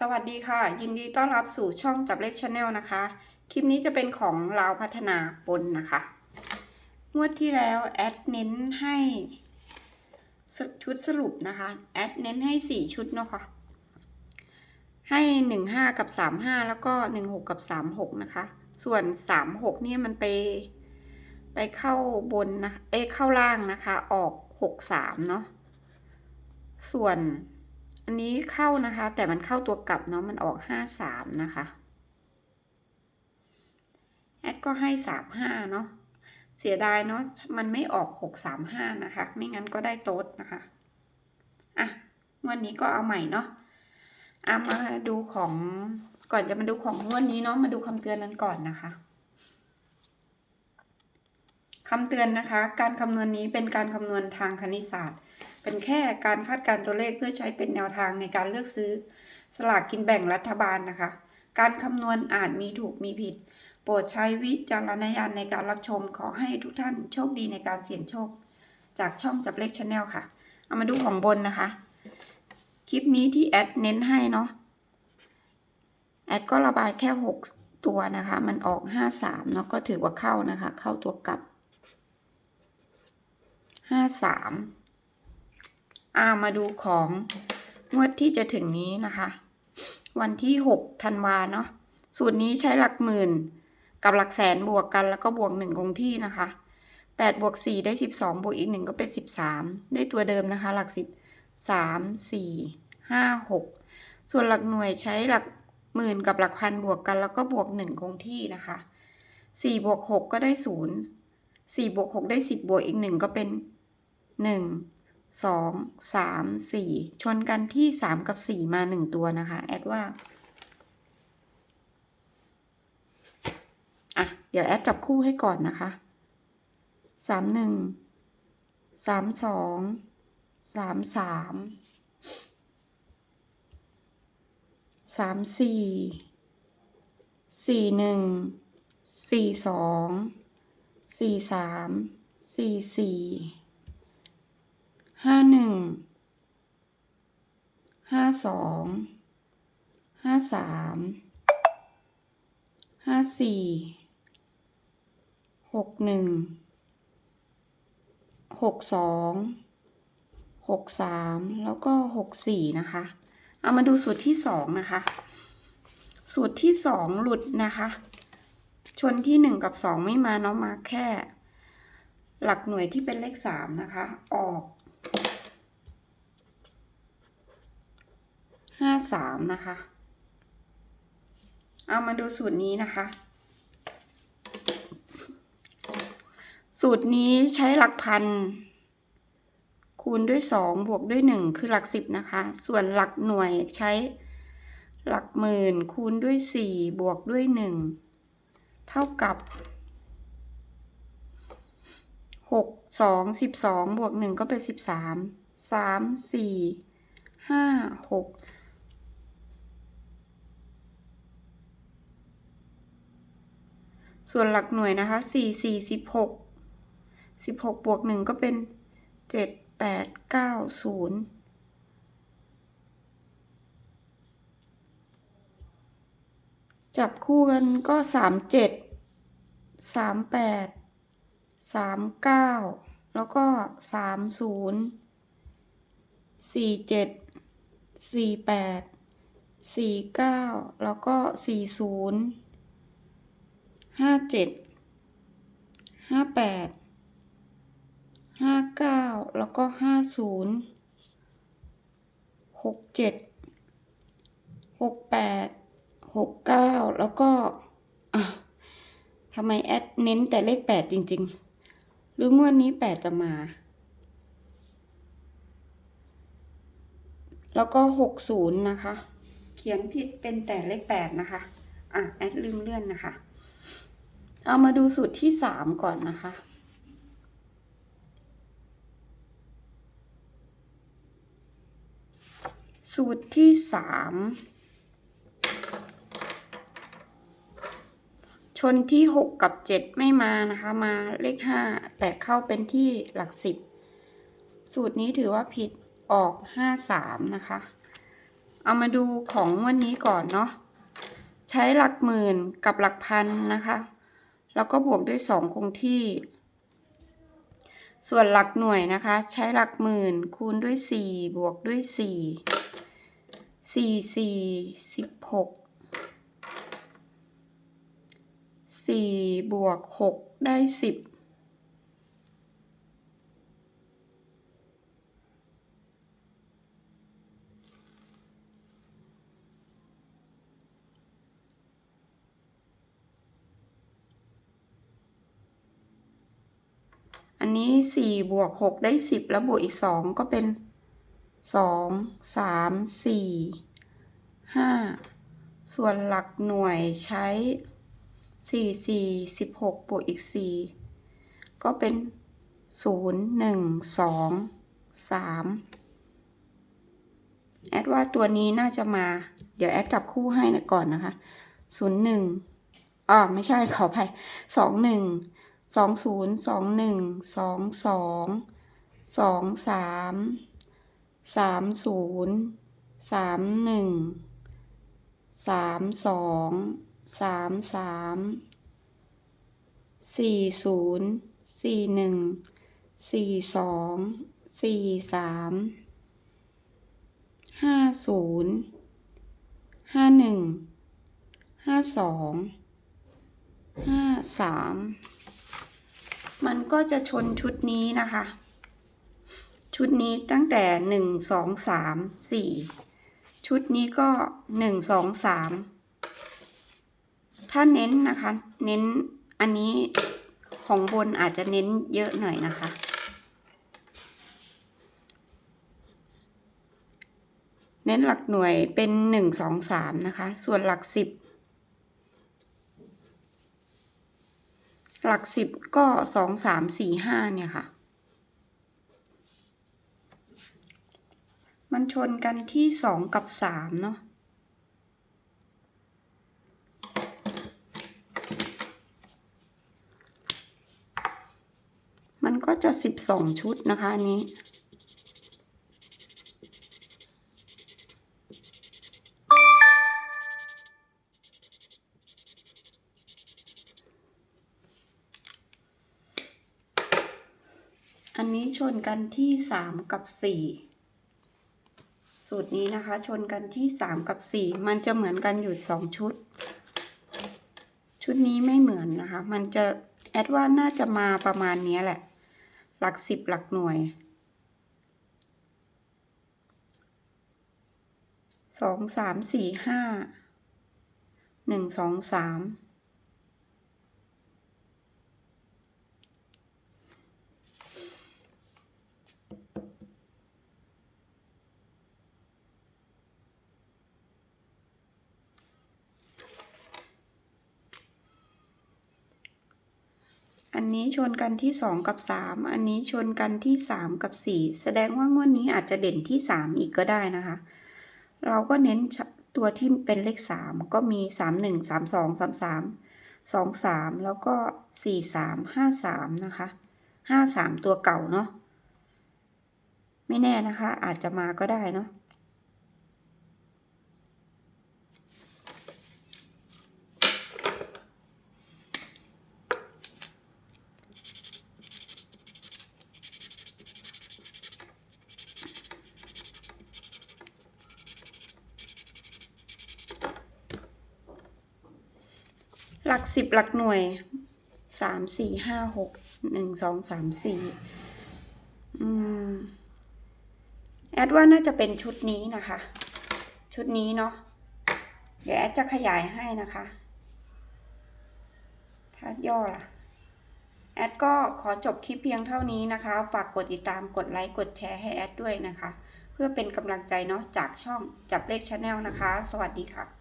สวัสดีค่ะ ยินดีต้อนรับสู่ช่องจับเลขชาแนลนะคะ คลิปนี้จะเป็นของลาวพัฒนาปนนะคะ งวดที่แล้วแอดเน้นให้ชุดสรุปนะคะ แอดเน้นให้ 4 ชุดเนาะค่ะ ให้ 15 กับ 35 แล้วก็ 16 กับ 36 นะคะ ส่วน 36เนี่ยมันไป ไปเข้าบนนะ เอ้เข้าล่างนะคะ ออก 63 เนาะ ส่วน อันนี้เข้านะคะ แต่มันเข้าตัวกลับเนาะมันออก53นะคะ แอดก็ให้35เนาะเสียดายเนาะมันไม่ออก635นะคะ ไม่งั้นก็ได้โต๊ดนะคะอะงวันนี้ก็เอาใหม่เนาะเอะมาดูของก่อนจะมาดูของงวดนี้เนาะมาดูคำเตือนนั้นก่อนนะคะคำเตือนนะคะ การคำนวณนี้เป็นการคำนวณทางคณิตศาสตร์ เป็นแค่การคาดการณ์ตัวเลขเพื่อใช้เป็นแนวทางในการเลือกซื้อ สลากกินแบ่งรัฐบาลนะคะ การคำนวณอาจมีถูกมีผิด โปรดใช้วิจารณญาณในการรับชมขอให้ทุกท่านโชคดีในการเสี่ยงโชค จากช่องจับเลขชาแนลค่ะ เอามาดูของบนนะคะ คลิปนี้ที่แอดเน้นให้เนาะแอดก็ระบายแค่ 6 ตัวนะคะ มันออก 53เนาะก็ถือว่าเข้านะคะ เข้าตัวกลับ 53 อ่ามาดูของงวดที่จะถึงนี้นะคะ วันที่6ธันวาเนาะสูตรนี้ใช้หลักหมื่น กับหลักแสนบวกกันแล้วก็บวกหนึ่งคงที่นะคะ8บวก4ได้ 12 บวกอีกหนึ่งก็เป็น 13 ได้ตัวเดิมนะคะ หลัก 10 3 4 5 6 ส่วนหลักหน่วยใช้หลักหมื่นกับหลักพันบวกกันแล้วก็บวกหนึ่งคงที่นะคะ4บวก6ก็ได้ 0 4บวก6ได้ 10 บวกอีกหนึ่งก็เป็น 1 2 3 4 ชนกันที่ 3 กับ 4 มา 1 ตัวนะคะ แอดว่า อะ เดี๋ยวแอดจับคู่ให้ก่อนนะคะสามหนึ่งสามสองสามสามสามสี่สี่ ห้าหนึ่งห้าสองห้าสามห้าสี่หกหนึ่งหกสองหกสามแล้วก็หกสี่นะคะ เอามาดูสูตรที่สองนะคะ สูตรที่สองหลุดนะคะ ชนที่หนึ่งกับสองไม่มาเนาะมาแค่ หลักหน่วยที่เป็นเลขสามนะคะ ออกห้า สามนะคะ เอามาดูสูตรนี้นะคะ สูตรนี้ใช้หลักพันคูณด้วย2บวกด้วย1คือหลัก10นะคะ ส่วนหลักหน่วยใช้หลักหมื่นคูณด้วย4บวกด้วย1เท่ากับ6 2 12บสองบวก1ก็เป็น13 3 4 5 6ส่ ส่วนหลักหน่วยนะคะสี่สี่สิบหกสิบหกบวกหนึ่งก็เป็นเจ็ดแปดเก้าศูนย์จับคู่กันก็สามเจ็ดสามแปดสามเก้าแล้วก็สามศูนย์สี่เจ็ดสี่แปดสี่เก้าแล้วก็สี่ศูนย์ ห้าเจ็ดห้าแปดห้าเก้าแล้วก็ห้าศูนย์หกเจ็ดหกแปดหกเก้าแล้วก็อะทำไมแอดเน้นแต่เลขแปดจริง ๆ หรืองวดนี้แปดจะมา แล้วก็หกศูนย์นะคะ เขียนผิดเป็นแต่เลขแปดนะคะ อะ แอดลืมเลื่อนนะคะ เอามาดูสูตรที่สามก่อนนะคะ สูตรที่สามชนที่หกกับเจ็ดไม่มานะคะ มาเลขห้าแต่เข้าเป็นที่หลักสิบสูตรนี้ถือว่าผิดออกห้าสามนะคะ เอามาดูของงวันนี้ก่อนเนาะ ใช้หลักหมื่นกับหลักพันนะคะ แล้วก็บวกด้วย 2 คงที่ ส่วนหลักหน่วยนะคะ ใช้หลักหมื่นคูณด้วย 4 บวกด้วย 4 4 4 16 4 บวก 6 ได้ 10 อันนี้สี่บวกหกได้สิบแล้วบวกอีกสองก็เป็นสองสามสี่ห้าส่วนหลักหน่วยใช้สี่สี่สิบหกบวกอีกสี่ก็เป็นศูนย์หนึ่งสองสามแอดว่าตัวนี้น่าจะมา เดี๋ยวแอดจับคู่ให้นะก่อนนะคะศูนย์หนึ่งอ๋อไม่ใช่ขออภัยสองหนึ่ง สองศูนย์สองหนึ่งสองสองสองสามสามศูนย์สามหนึ่งสามสองสามสามสี่ศูนย์สี่หนึ่งสี่สองสี่สามห้าศูนย์ห้าหนึ่งห้าสองห้าสาม มันก็จะชนชุดนี้นะคะ ชุดนี้ตั้งแต่หนึ่งสองสามสี่ชุดนี้ก็หนึ่งสองสามถ้าเน้นนะคะ เน้นอันนี้ของบนอาจจะเน้นเยอะหน่อยนะคะ เน้นหลักหน่วยเป็นหนึ่งสองสามนะคะ ส่วนหลักสิบ หลักสิบก็สองสามสี่ห้าเนี่ยค่ะ มันชนกันที่สองกับสามเนาะมันก็จะสิบสองชุดนะคะอันนี้ ชนกันที่ 3 กับ 4 สูตรนี้นะคะ ชนกันที่ 3 กับ 4 มันจะเหมือนกันอยู่ 2 ชุด ชุดนี้ไม่เหมือนนะคะ มันจะแอดว่าน่าจะมาประมาณนี้แหละ หลัก 10 หลักหน่วย 2 3 4 5 1 2 3 อันนี้ชนกันที่สองกับสามอันนี้ชนกันที่สามกับสี่แสดงว่างวดนี้อาจจะเด่นที่สามอีกก็ได้นะคะ เราก็เน้นตัวที่เป็นเลขสามก็มีสามหนึ่งสามสองสามสามสองสามแล้วก็สี่สามห้าสามนะคะห้าสามตัวเก่าเนาะไม่แน่นะคะอาจจะมาก็ได้เนาะ หลักสิบหลักหน่วยสามสี่ห้าหกหนึ่งสองสามสี่อืมแอดว่าน่าจะเป็นชุดนี้นะคะ ชุดนี้เนาะเดี๋ยวแอดจะขยายให้นะคะถ้าย่อล่ะ แอดก็ขอจบคลิปเพียงเท่านี้นะคะ ฝากกดติดตามกดไลค์กดแชร์ให้แอดด้วยนะคะ เพื่อเป็นกำลังใจเนาะจากช่องจับเลขชาแนลนะคะ สวัสดีค่ะ